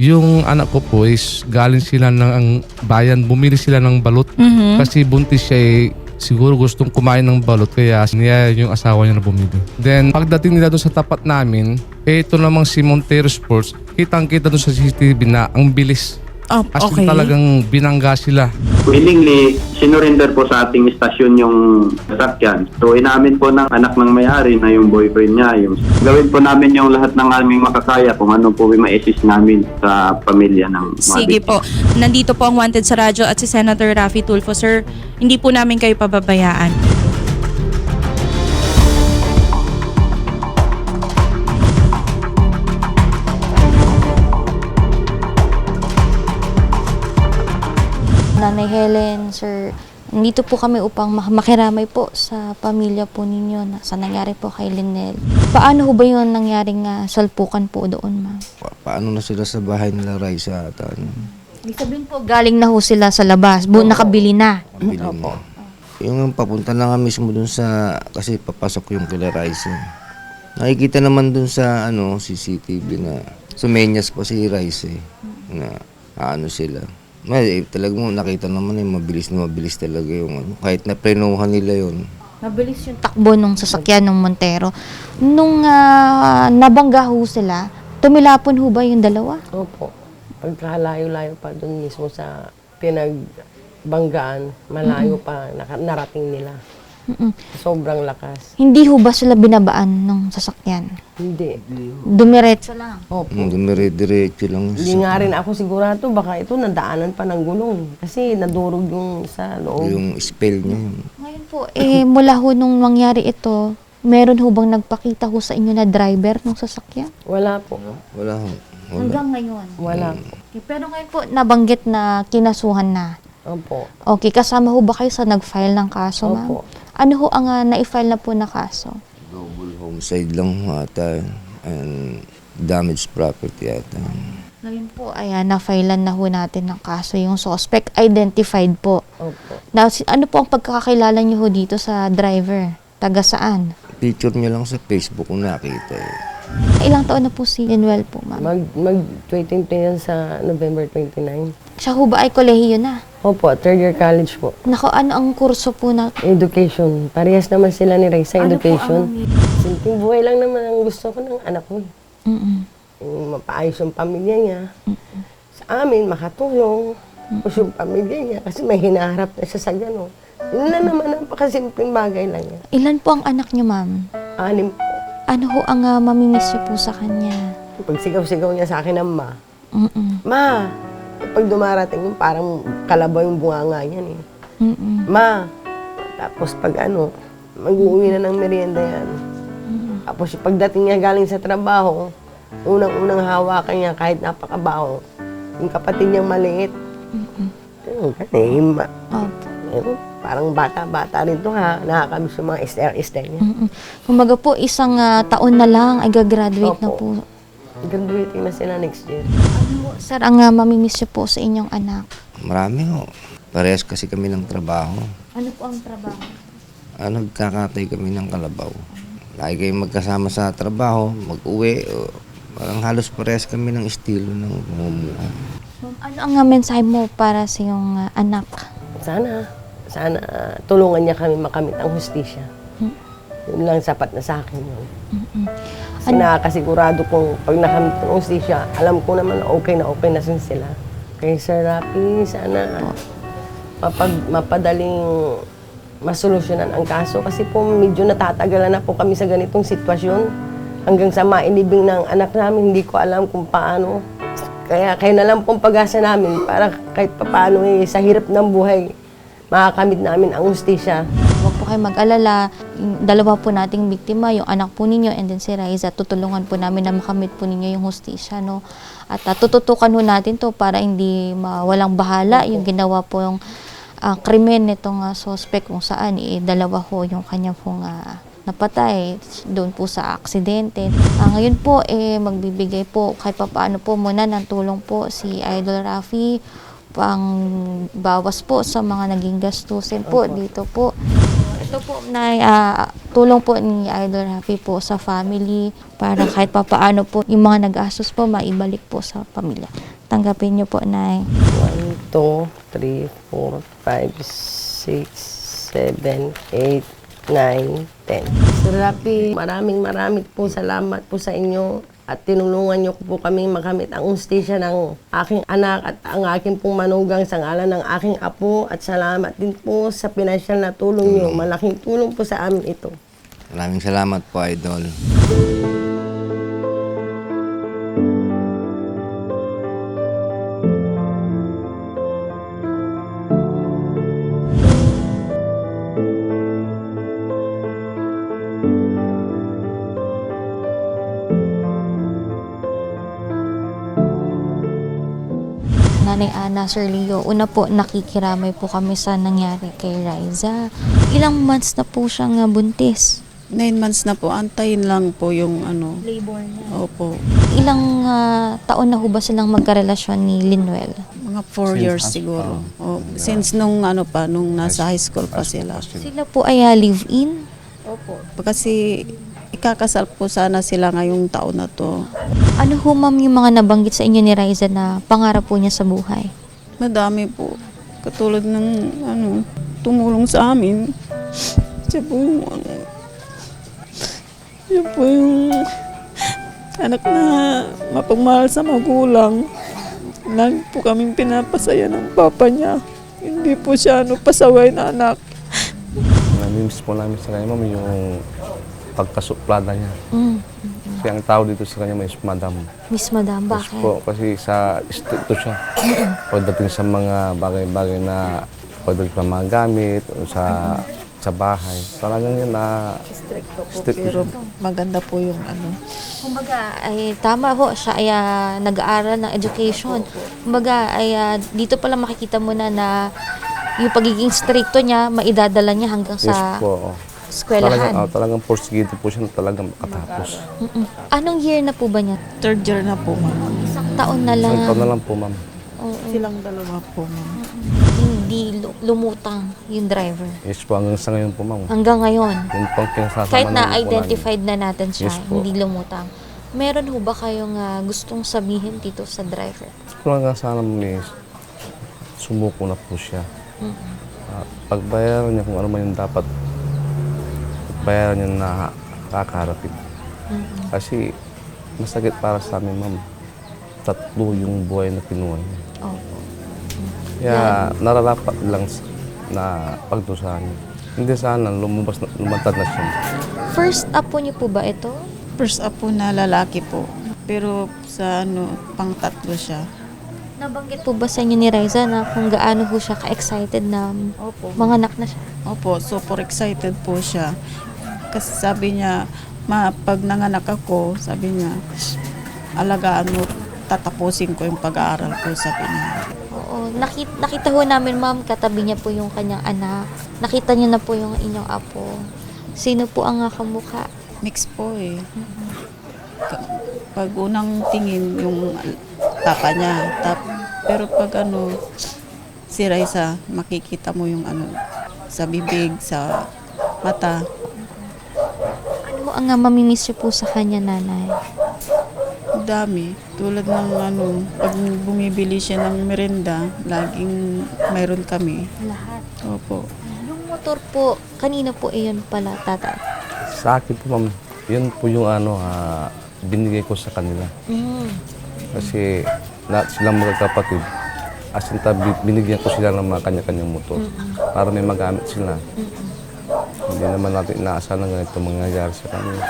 Yung anak ko po is galing sila ng ang bayan, bumili sila ng balot. Mhm. Kasi buntis siya eh, siguro gustong kumain ng balot kaya niya yung asawa niya na bumili. Then pagdating nila doon sa tapat namin, eh ito namang si Montero Sports, kitang kita doon sa CCTV na ang bilis. Oh, As in okay. talagang binangga sila. willingly sinurrender po sa ating istasyon yung sasakyan. So inamin po ng anak ng may-ari na yung boyfriend niya. Yung, gawin po namin yung lahat ng aming makakaya kung ano po may ma-assist namin sa pamilya ng mga Sige biktima. po. Nandito po ang wanted sa radyo at si Senator Raffy Tulfo. Sir, hindi po namin kayo pababayaan. Nanay Helen, Sir, nandito po kami upang mak- makiramay po sa pamilya po ninyo na sa nangyari po kay Linel. Paano ho ba yun nangyaring ah, salpukan po doon, ma'am? Pa- paano na sila sa bahay nila Raisa at ano, Ibig sabihin po, galing na ho sila sa labas, bu- nakabili na. mabili na. Yung papunta na nga mismo dun sa, kasi papasok yung kila Raisa. Nakikita naman dun sa ano, CCTV na sumenyas pa si Raisa eh, na ano sila. May, eh, talagang nakita naman eh, mabilis na mabilis talaga yung ano. Kahit na prenuhan nila yon Mabilis yung takbo nung sasakyan ng Montero. Nung ah, nabangga ho sila, tumilapon ho ba yung dalawa? Opo. Pagkalayo-layo pa doon mismo sa pinagbanggaan, malayo pa naka- narating nila. Mm-mm. Sobrang lakas. Hindi ho ba sila binabaan ng sasakyan? Hindi. Dumiretso lang. Opo. Hmm, dumire-diretso lang. Hindi nga rin ako sigurado, baka ito nadaanan pa ng gulong. Kasi nadurog yung sa loob. Yung spell niya yun. Ngayon po, eh, mula ho nung mangyari ito, meron ho bang nagpakita ho sa inyo na driver ng sasakyan? Wala po. Wala ho. Wala. Hanggang ngayon. Wala po. Okay, pero ngayon po, nabanggit na kinasuhan na. Opo. Okay, kasama ho ba kayo sa nag-file ng kaso, ma'am? Opo. Ano ho ang ah, na-file na po na kaso? Double homicide lang ho ata. And damaged property ata. Ngayon po, ayan, na-filean na ho natin ng kaso. Yung suspect identified po. Opo. Now, si- ano po ang pagkakakilala niyo ho dito sa driver? Taga saan? Picture niya lang sa Facebook kung nakita eh. Ilang taon na po si Linuel po, ma'am? Mag, mag 20 yan sa November 29. Siya ho ba ay kolehiyo na? Opo, third year college po. Nako, ano ang kurso po na Education. Parehas naman sila ni Ray sa Ano education. ang- Simpleng buhay lang naman ang gusto ko ng anak ko. Mm-mm. Yung mapaayos yung pamilya niya. Sa amin, makatulong. Tapos yung pamilya niya, kasi may hinaharap na siya sa gano'n. Yun na naman, napakasimpleng bagay lang yan. Ilan po ang anak niyo, ma'am? Anim po. Ano ho ang uh, mamimiss niyo po sa kanya? Pag sigaw-sigaw niya sa akin ng ma, Mm-mm. Ma, pag dumarating yung parang kalabaw yung bunganga niyan eh. Mm-mm. Ma, tapos pag ano, mag-uwi na ng merienda yan. Tapos yung pagdating niya galing sa trabaho, unang-unang hawakan niya kahit napakabaho, yung kapatid niyang maliit. Ayun, ganun, ma- Opo. ayun, parang bata-bata rin to ha, nakakamiss yung mga SR-SR niya. Mm-mm. Kumbaga po, isang ah, taon na lang ay gagraduate na Opo. Graduating na sila next year. Ano, sir, ang uh, mamimiss niyo po sa inyong anak? Marami ho. Parehas kasi kami ng trabaho. Ano po ang trabaho? Ah, nagkakatay kami ng kalabaw. Lagi kayong magkasama sa trabaho, mag-uwi. o, parang halos parehas kami ng estilo ng pamumuhay. Ma'am, ano ang uh, mensahe mo para sa iyong ah, anak? Sana, sana tulungan niya kami makamit ang hustisya. Yun lang sapat na sa akin yun. Kasi nakakasigurado kong pag nakamit ang hustisya, alam ko naman na okay na okay na sin sila. Kay Sir Rapi, sana mapag, mapadaling masolusyonan ang kaso kasi po medyo natatagalan na po kami sa ganitong sitwasyon. Hanggang sa mainibing ng anak namin, hindi ko alam kung paano. Kaya kayo na lang pong pag-asa namin para kahit papaano eh, sa hirap ng buhay, makakamit namin ang hustisya. Huwag po kayo mag-alala. Dalawa po nating biktima, yung anak po ninyo and then si Raiza, tutulungan po namin na makamit po ninyo yung hustisya. No? At uh, tututukan po natin to para hindi mawalang bahala yung ginawa po yung ah, krimen nitong ah, suspect kung saan eh, dalawa ho yung kanya pong ah, napatay doon po sa aksidente. Ah, ngayon po, eh, magbibigay po kahit papaano po muna ng tulong po si Idol Rafi pang bawas po sa mga naging gastusin po dito po. Ito po na ah, tulong po ni Idol Rafi po sa family para kahit papaano po yung mga nag-asos po maibalik po sa pamilya. Tanggapin niyo po, Nay. 1, 2, 3, 4, 5, 6, 7, 8, 9, 10. Sir Rafi, maraming maraming po salamat po sa inyo at tinulungan niyo po kami makamit ang ustisya ng aking anak at ang aking pong manugang sa ngalan ng aking apo at salamat din po sa pinansyal na tulong niyo. Malaking tulong po sa amin ito. Maraming salamat po, Idol. Nanay Ana, Sir Leo, una po nakikiramay po kami sa nangyari kay Riza. Ilang months na po siyang ah, buntis. Nine months na po, antayin lang po yung ano. Labor na. Opo, Ilang ah, taon na ho ba silang magkarelasyon ni Linuel? mga four years siguro. O, since nung ano pa, nung nasa high school pa sila. Sila po ay ah, live-in? Opo. Kasi ikakasal po sana sila ngayong taon na to. Ano ho ma'am yung mga nabanggit sa inyo ni Riza na pangarap po niya sa buhay? Madami po. Katulad ng ano, tumulong sa amin. Siya po yung ano, siya po yung anak na mapagmahal sa magulang. Lagi po kaming pinapasaya ng papa niya. Hindi po siya ano, pasaway na anak. Namimiss po namin sa kanya, ma'am, yung pagkasuplada niya. Mm. Kasi ang tao dito sa kanya may madam. Miss Madam, Yes bakit? po, kasi sa stricto siya. Pagdating sa mga bagay-bagay na pwede pa mga gamit o sa sa bahay. Talagang yun na strict Pero maganda po yung ano. Kumbaga, ay tama ho, siya ay ah, nag-aaral ng education. Kumbaga, ay ah, dito pala makikita mo na na yung pagiging stricto niya, maidadala niya hanggang yes sa po. Eskwelahan. Talagang, oh, talagang porsigido po siya na talagang makatapos. Mm-mm. Anong year na po ba niya? Third year na po, ma'am. Isang taon na lang. Isang taon na lang po, ma'am. Oo. Silang dalawa po, ma'am. Hindi lu- lumutang yung driver. Yes po, hanggang sa ngayon po, ma'am. Hanggang ngayon. Yun po ang kinasasama Kahit namin po na-identified na natin siya, Yes po. hindi lumutang. Meron ho ba kayong ah, gustong sabihin dito sa driver? namin. Kung hanggang sana miss, sumuko na po siya. Ah, pagbayaran niya kung ano man yung dapat bayaran niya na kakaharapin. Kasi masakit para sa amin, ma'am. Tatlo yung buhay na kinuha niya. Opo. Kaya nararapat lang na pagdusahan niya. Hindi sana lumabas na, lumantad na siya. First up po niyo po ba ito? First up po na lalaki po. Pero sa ano, pang tatlo siya. Nabanggit po ba sa inyo ni Riza na kung gaano po siya ka-excited na Opo. mga anak na siya? Opo, super excited po siya. Kasi sabi niya, ma, pag nanganak ako, sabi niya, alagaan mo, tatapusin ko yung pag-aaral ko, sabi niya. Oo, nakita, nakita ho namin ma'am, katabi niya po yung kanyang anak. Nakita niyo na po yung inyong apo. Sino po ang kamukha? Mix po eh. Pag unang tingin yung papa niya, tap, pero pag ano, si Raisa, makikita mo yung ano, sa bibig, sa mata. Ang mamimiss niyo po sa kanya, nanay? Ang dami. Tulad ng ano, pag bumibili siya ng merenda, laging mayroon kami. Lahat. Opo. Yung motor po, kanina po iyon pala, tata. Sa akin po, ma'am, yun po yung ano, ah, binigay ko sa kanila. Mm. Kasi lahat silang magkakapatid. As in, binigyan ko sila ng mga kanya-kanyang motor para may magamit sila. Hindi naman natin inaasahan na ganito mangyayari sa kanila.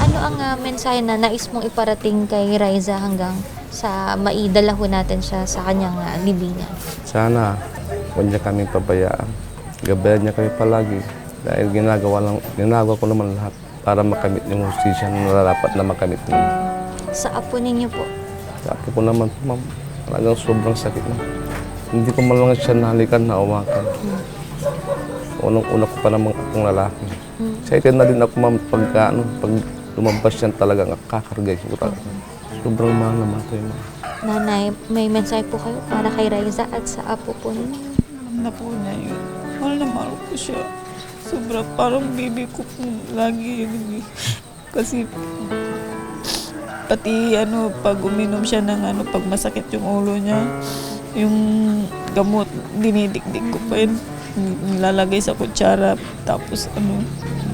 Ano ang ah, mensahe na nais mong iparating kay Riza hanggang sa maidala ho natin siya sa kanyang uh, libingan? Sana huwag niya kami pabayaan. Gabayan niya kami palagi. Dahil ginagawa, lang, ginagawa ko naman lahat para makamit yung hustisya na nararapat na makamit niya. Sa apo ninyo po. Sa akin po naman po, ma'am, talagang sobrang sakit na. Hindi ko man lang siya nahalikan na uwakan. Unang-una ko pa naman akong lalaki. Excited na din ako, ma'am, pagka, ano, pag lumabas yan talagang kakargay ko talaga. Sobrang mahal naman ito, ma'am. Nanay, may mensahe po kayo para kay Riza at sa apo po ninyo. Alam na po niya yun. Mahal na mahal ko siya. Sobra parang baby ko po lagi yun. eh. Kasi pati ano, pag uminom siya ng ano, pag masakit yung ulo niya, yung gamot, dinidikdik ko pa yun. Nilalagay sa kutsara, tapos ano,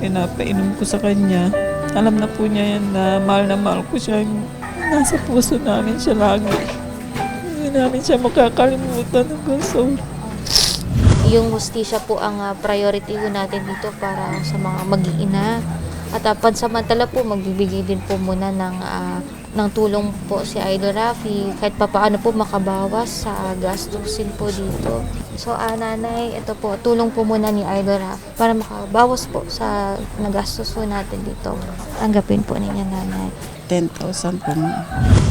pinapainom ko sa kanya. Alam na po niya yan na mahal na mahal ko siya. Nasa puso namin siya lagi. Hindi namin siya makakalimutan hanggang sa Yung hustisya po ang ah, priority po natin dito para sa mga mag-iina. At uh, pansamantala po, magbibigay din po muna ng, ah, ng tulong po si Idol Rafi kahit papaano po makabawas sa gastusin po dito. So, ah, nanay, ito po, tulong po muna ni Idol Rafi para makabawas po sa nagastos po natin dito. Tanggapin po ninyo, nanay. 10,000 po.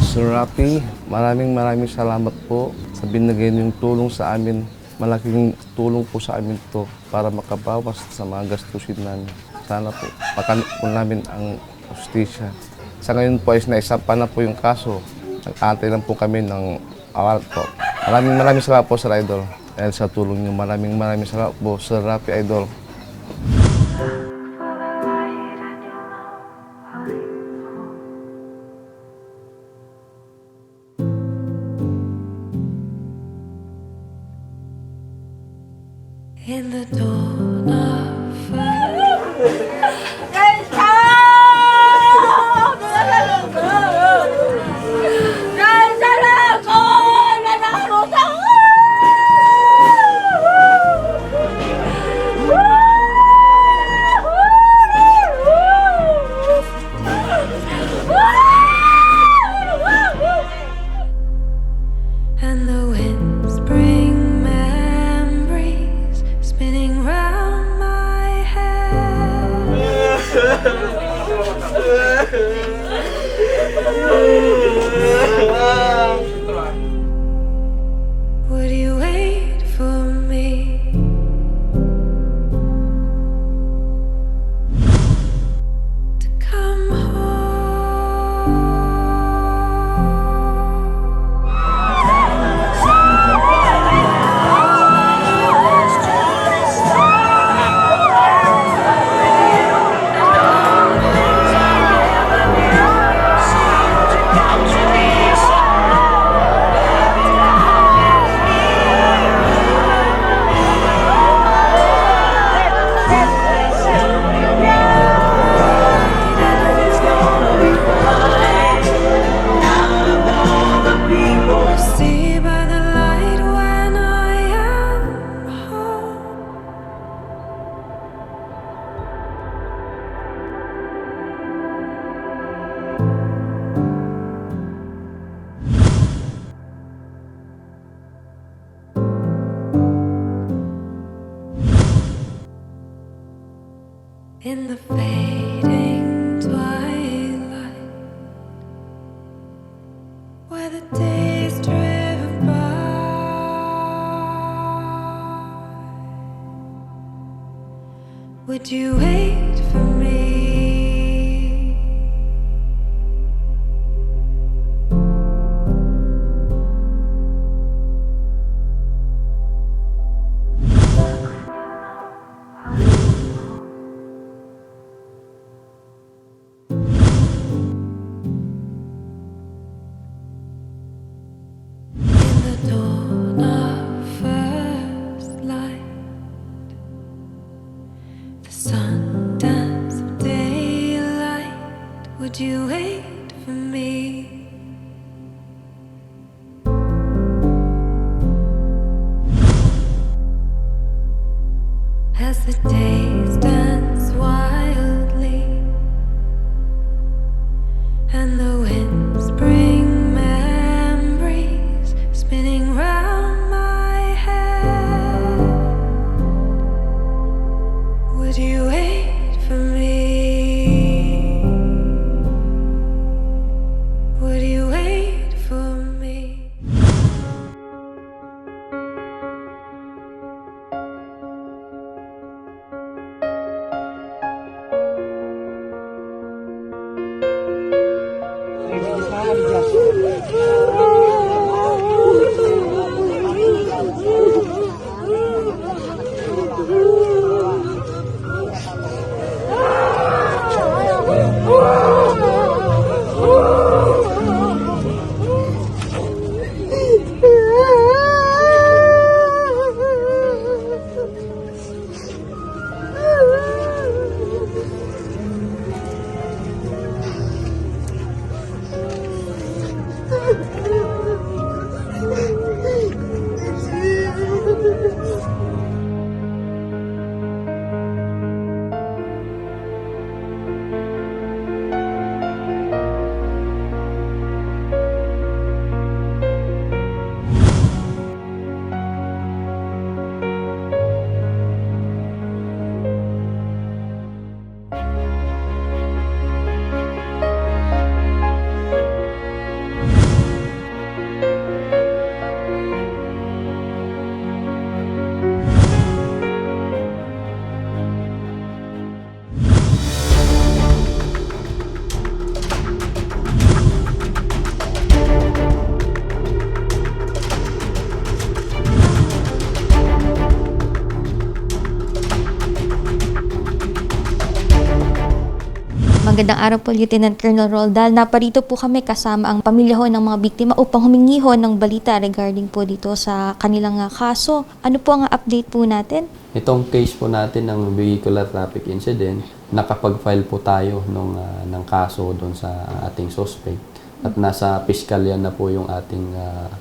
Sir Rafi, maraming maraming salamat po sa binigay niyong tulong sa amin. Malaking tulong po sa amin to para makabawas sa mga gastusin namin. Sana po, pakamit po namin ang justisya. Sa ngayon po ay naisampa na po yung kaso. Nag-aantay lang po kami ng award po. Maraming maraming salamat po, Sir Idol. Dahil sa tulong niyo, maraming maraming salamat po, Sir Rafi Idol. In the dawn Guys, Magandang araw po, Lieutenant Colonel Roldal. Naparito po kami kasama ang pamilya ho ng mga biktima upang humingi ho ng balita regarding po dito sa kanilang ah, kaso. Ano po ang update po natin? Itong case po natin ng vehicular traffic incident, nakapag-file po tayo nung, ah, ng kaso doon sa ating suspect. At nasa piskalya na po yung ating ah,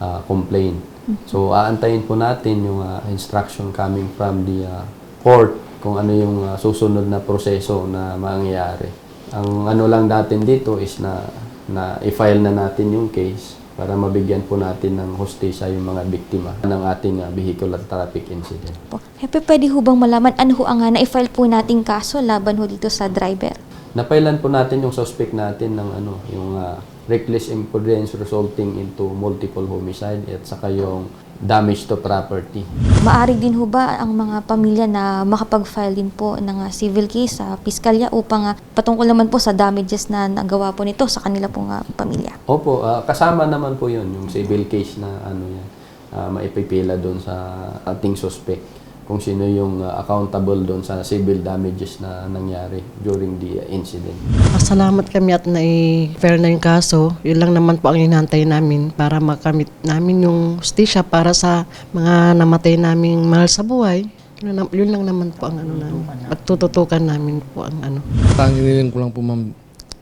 ah, complaint. So, aantayin po natin yung ah, instruction coming from the ah, court kung ano yung ah, susunod na proseso na mangyayari. Ang ano lang natin dito is na, na i-file na natin yung case para mabigyan po natin ng hustisya yung mga biktima ng ating ah, vehicular traffic incident. Po. Hepe, pwede ho bang malaman ano ho ang ah, na-file po nating kaso laban ho dito sa driver? Napailan po natin yung suspect natin ng ano, yung ah, reckless imprudence resulting into multiple homicide at saka yung damage to property. Maari din ho ba ang mga pamilya na makapag-file din po ng ah, civil case sa piskalya upang ah, patungkol naman po sa damages na nagawa po nito sa kanila pong ah, pamilya? Opo, ah, kasama naman po yun, yung civil case na ano yan, ah, maipipila doon sa ating suspect kung sino yung ah, accountable doon sa civil damages na nangyari during the ah, incident. Pasalamat kami at na-fair na yung kaso. Yun lang naman po ang hinantay namin para makamit namin yung hustisya para sa mga namatay naming mahal sa buhay. Yun, lang- yun lang naman po ang ano namin. Pagtututukan namin po ang ano. Ang hiniling ko lang po ma'am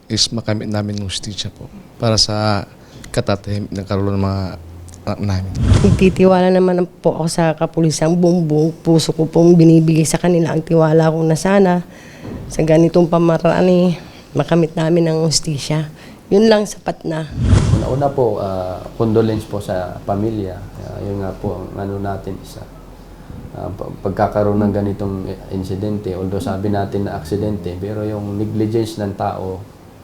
is makamit namin ng justisya po para sa katatahimik ng karoon ng mga anak namin. Nagtitiwala naman po ako sa kapulisan. Buong buong puso ko pong binibigay sa kanila ang tiwala ko na sana sa ganitong pamaraan eh, makamit namin ang hustisya. Yun lang sapat na. Una-una po, ah, condolence po sa pamilya. Ah, yun nga po, ang ano natin isa. ah, pa- pagkakaroon ng ganitong insidente, although sabi natin na aksidente, pero yung negligence ng tao,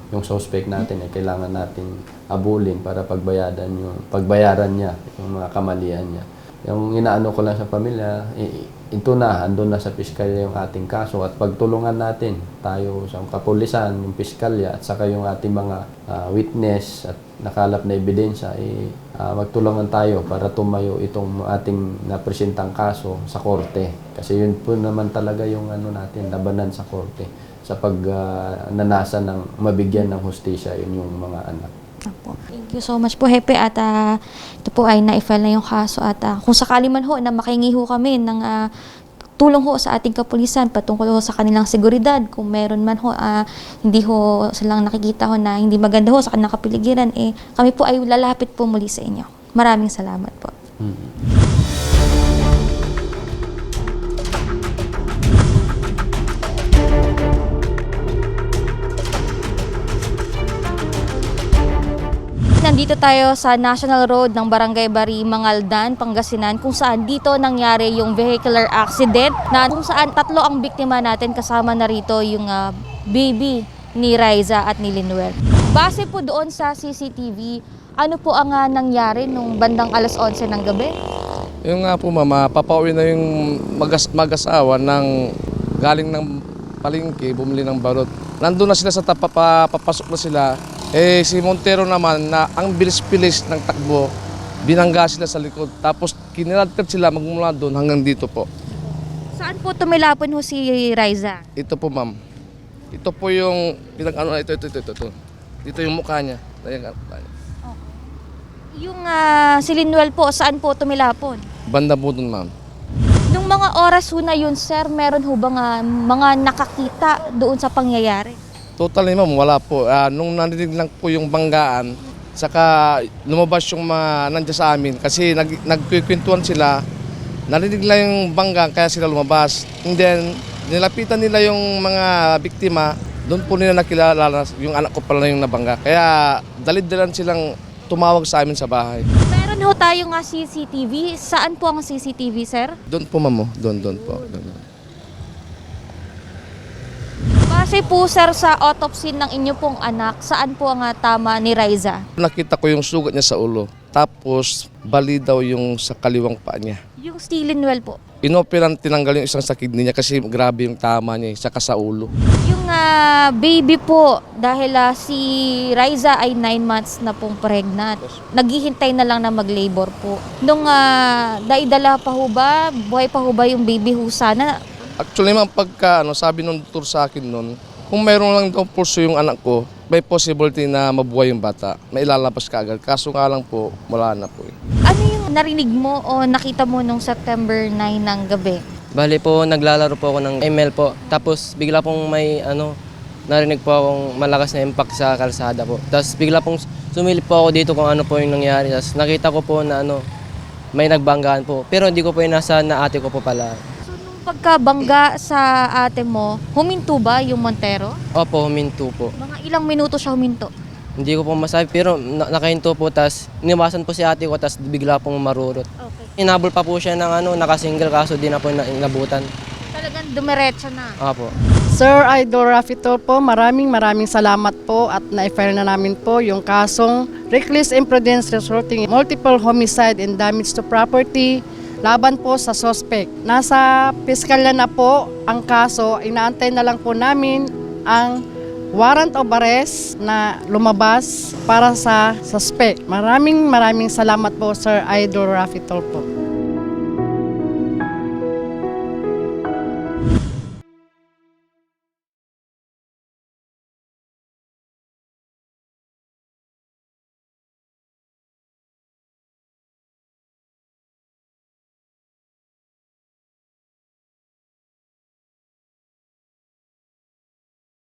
yung suspect natin, ay kailangan natin abulin para pagbayaran, yung, pagbayaran niya, yung mga kamalian niya. Yung inaano ko lang sa pamilya, i- ito na, sa piskalya yung ating kaso at pagtulungan natin tayo sa kapulisan, yung piskalya at saka yung ating mga ah, witness at nakalap na ebidensya, eh, ah, magtulungan tayo para tumayo itong ating napresentang kaso sa korte. Kasi yun po naman talaga yung ano natin, labanan sa korte sa pag ah, nanasa ng mabigyan ng hustisya yun yung mga anak. Opo. Thank you so much po, Hepe. At ah, ito po ay na-file na yung kaso. At ah, kung sakali man ho na makingi ho kami ng ah, tulong ho sa ating kapulisan patungkol ho sa kanilang seguridad. Kung meron man ho, ah, hindi ho silang nakikita ho na hindi maganda ho sa kanilang kapiligiran, eh, kami po ay lalapit po muli sa inyo. Maraming salamat po. Nandito tayo sa National Road ng Barangay Bari, Mangaldan, Pangasinan kung saan dito nangyari yung vehicular accident na kung saan tatlo ang biktima natin kasama na rito yung ah, baby ni Riza at ni Linuel. Base po doon sa CCTV, ano po ang ah, nangyari nung bandang alas 11 ng gabi? Yung nga po mama, papauwi na yung magas- mag-asawa ng galing ng palengke, bumili ng barot. Nandun na sila sa tapa, pa, papasok na sila. Eh si Montero naman na ang bilis-bilis ng takbo, binangga sila sa likod. Tapos kiniladkad sila magmula doon hanggang dito po. Saan po tumilapon ho si Riza? Ito po ma'am. Ito po yung pinag ano ito ito ito ito. ito. Dito yung mukha niya. Ayan, ayan. Yung ah, si Linuel po, saan po tumilapon? Banda po doon ma'am. Nung mga oras ho na yun, sir, meron ho bang ah, mga nakakita doon sa pangyayari? Totally ma'am, wala po. Ah, nung narinig lang po yung banggaan, saka lumabas yung mga nandiyan sa amin kasi nag, nagkikwentuhan sila, narinig lang yung banggaan kaya sila lumabas. And then, nilapitan nila yung mga biktima, doon po nila nakilala na yung anak ko pala yung nabangga. Kaya dalid-dalan silang tumawag sa amin sa bahay. Meron ho tayo nga CCTV. Saan po ang CCTV, sir? Doon po ma'am, oh. doon, doon po. Doon. Base po, sir, sa autopsy ng inyo pong anak, saan po ang tama ni Riza? Nakita ko yung sugat niya sa ulo. Tapos, bali daw yung sa kaliwang paa niya. Yung si Linuel po. Inoperan tinanggal yung isang sa kidney niya kasi grabe yung tama niya, eh, saka sa ulo. Yung ah, baby po, dahil ah, si Riza ay 9 months na pong pregnant. Naghihintay na lang na mag-labor po. Nung uh, daidala pa ho ba, buhay pa ho ba yung baby ho sana? Actually, ma'am, pagka ano, sabi nung doktor sa akin noon, Kung mayroon lang daw puso yung anak ko, may possibility na mabuhay yung bata. May ilalabas ka agad. Kaso nga lang po, wala na po. eh. Ano yung narinig mo o nakita mo nung September 9 ng gabi? Bali po, naglalaro po ako ng ML po. Tapos bigla pong may ano, narinig po akong malakas na impact sa kalsada po. Tapos bigla pong sumilip po ako dito kung ano po yung nangyari. Tapos nakita ko po na ano, may nagbanggaan po. Pero hindi ko po inasa na ate ko po pala. Pagkabangga sa ate mo, huminto ba yung Montero? Opo, huminto po. Mga ilang minuto siya huminto? Hindi ko po masabi pero na- nakahinto po. Tapos iniwasan po si ate ko tapos bigla pong marurot. Okay. Inabol pa po siya ng ano, nakasingle kaso di na po na, inabutan. Talagang dumiretso na. Opo. Sir Idol Rafi Tulfo, maraming maraming salamat po at na-file na namin po yung kasong reckless imprudence resulting in multiple homicide and damage to property laban po sa suspect. Nasa piskalya na po ang kaso, inaantay na lang po namin ang warrant of arrest na lumabas para sa suspect. Maraming maraming salamat po Sir Idol Rafi Tulfo.